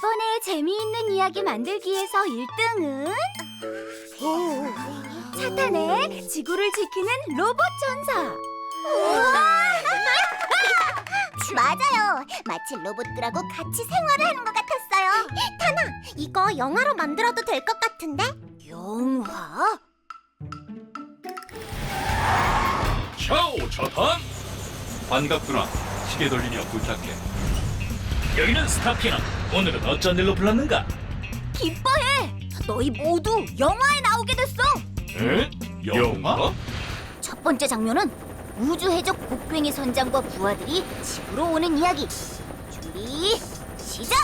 이번에 재미있는 이야기 만들기에서 1등은 사탄의 지구를 지키는 로봇 전사. 맞아요. 마치 로봇들하고 같이 생활을 하는 것 같았어요. 타나, 이거 영화로 만들어도 될 것 같은데? 영화? 샤오 차탄 반갑구나 시계 돌리며 부탁해 여기는 스타피너 오늘은 어쩐 일로 불렀는가? 기뻐해. 너희 모두 영화에 나오게 됐어. 에? 영화? 첫 번째 장면은 우주 해적 곡괭이 선장과 부하들이 집으로 오는 이야기. 준비 시작.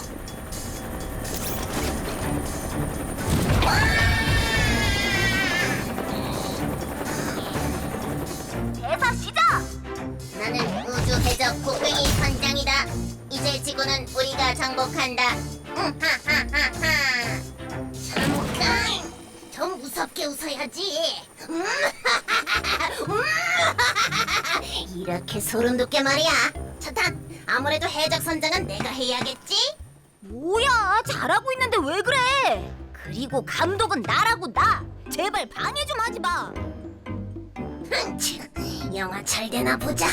하하하하. 잠깐, 좀 무섭게 웃어야지. 이렇게 소름 돋게 말이야. 차탄, 아무래도 해적 선장은 내가 해야겠지? 뭐야 잘하고 있는데 왜 그래? 그리고 감독은 나라고 나. 제발 방해 좀 하지 마. 흥치, 영화 잘 되나 보자.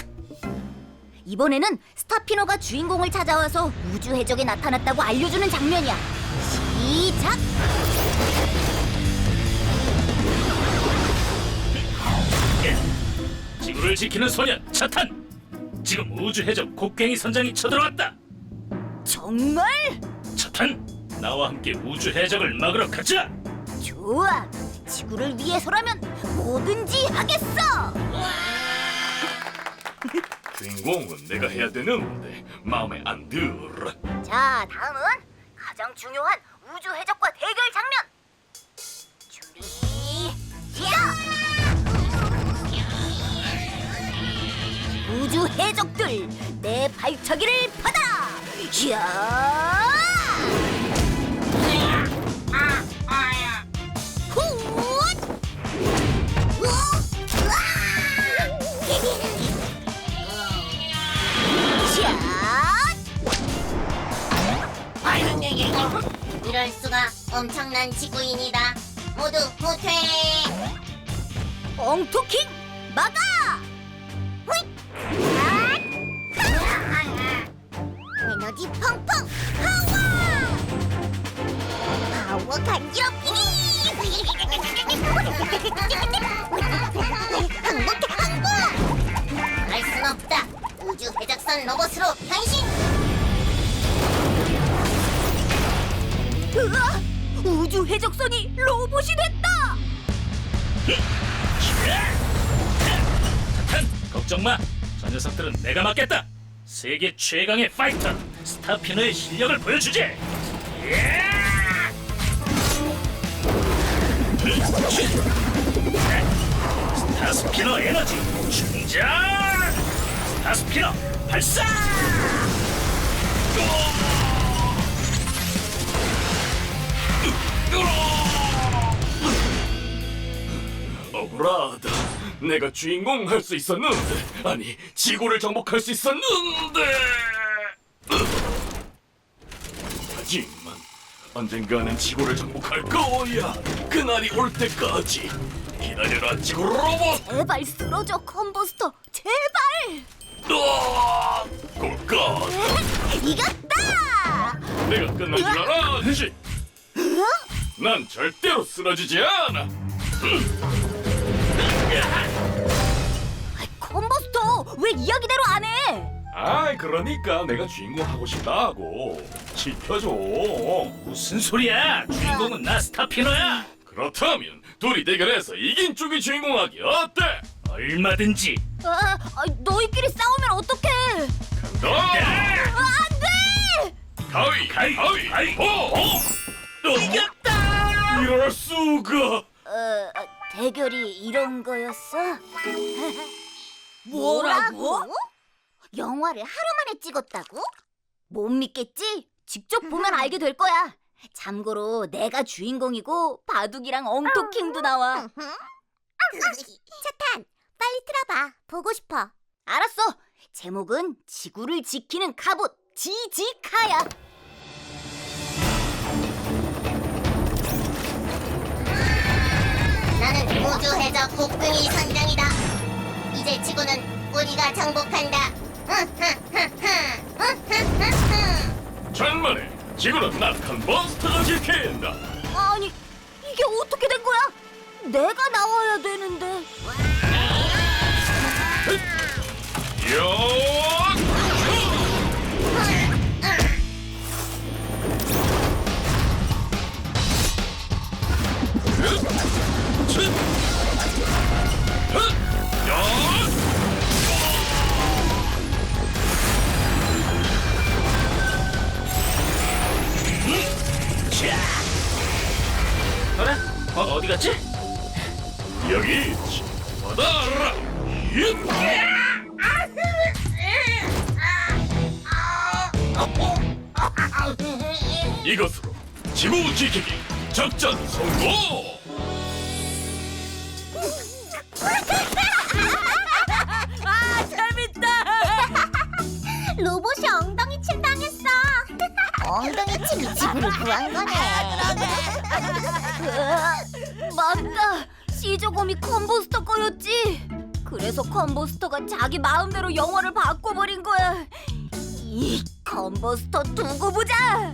이번에는 스타피너가 주인공을 찾아와서 우주 해적에 나타났다고 알려주는 장면이야. 시작. 지구를 지키는 소년 차탄 지금 우주 해적 곡괭이 선장이 쳐들어왔다 정말 차탄 나와 함께 우주 해적을 막으러 가자 좋아. 지구를 위해서라면 뭐든지 하겠어. 주인공은 내가 해야 되는데 마음에 안 들어 자, 다음은 가장 중요한 우주 해적과 대결 장면. 준비 시작. 우주 해적들 내 발차기를 받아라. 야! 이럴 수가 엄청난 지구인이다. 모두 후퇴. 엉토킹 막아! 에너지 펑펑 파워! 파워 간지럽히기! 항복해 항복! 할 순 없다. 우주 해적선 로봇으로 변신! 으아! 우주 해적선이 로봇이 됐다! 걱정 마 저 녀석들은 내가 맡겠다. 세계 최강의 파이터 스타피너의 실력을 보여주지. 스타스피너 에너지 충전! 스타스피너 발사! 억 내가 주인공 할 수 있었는데, 아니 지구를 정복할 수 있었는데. 하지만 언젠가는 지구를 정복할 거야. 그날이 올 때까지 기다려라 지구 로봇. 제발 쓰러져 컴버스터 제발! 으아! 꼴까? 이겼다! 내가 끝난 줄 알았지. 난 절대로 쓰러지지 않아. 컴버스터 왜 이야기대로 안 해? 아이 그러니까 내가 주인공 하고 싶다고. 지켜줘. 무슨 소리야? 주인공은 나 스타피너야. 그렇다면 둘이 대결해서 이긴 쪽이 주인공하기 어때? 얼마든지. 아, 아, 너희끼리 싸우면 어떡해? 너안 돼! 가위 가위 가위 보 이겼다! 이럴 수가. 어, 대결이 이런 거였어? 뭐라고? 영화를 하루 만에 찍었다고? 못 믿겠지? 직접 보면 알게 될 거야. 참고로 내가 주인공이고 바둑이랑 엉터킹도 나와. 차탄, 빨리 틀어봐. 보고 싶어. 알았어. 제목은 지구를 지키는 갑옷 지지카야. 나는 우주 해적 복금이 선장이다. 이제 지구는 우리가 정복한다. 천만에 지구는 낙한 몬스터가 지킨다. 아니 이게 어떻게 된 거야? 내가 나와야 되는데. 요! 어, 어디 갔지? 여기 있지. 받아라. 예! 이것으로 지구 지키기 작전 성공. 아 재밌다. 로봇이 엉덩이 침 당했어. 엉덩이 침이 지구를 구한 거네. 맞다. 시저곰이 컨보스터 거였지. 그래서 컨보스터가 자기 마음대로 영화를 바꿔버린 거야. 이 컨보스터 두고 보자.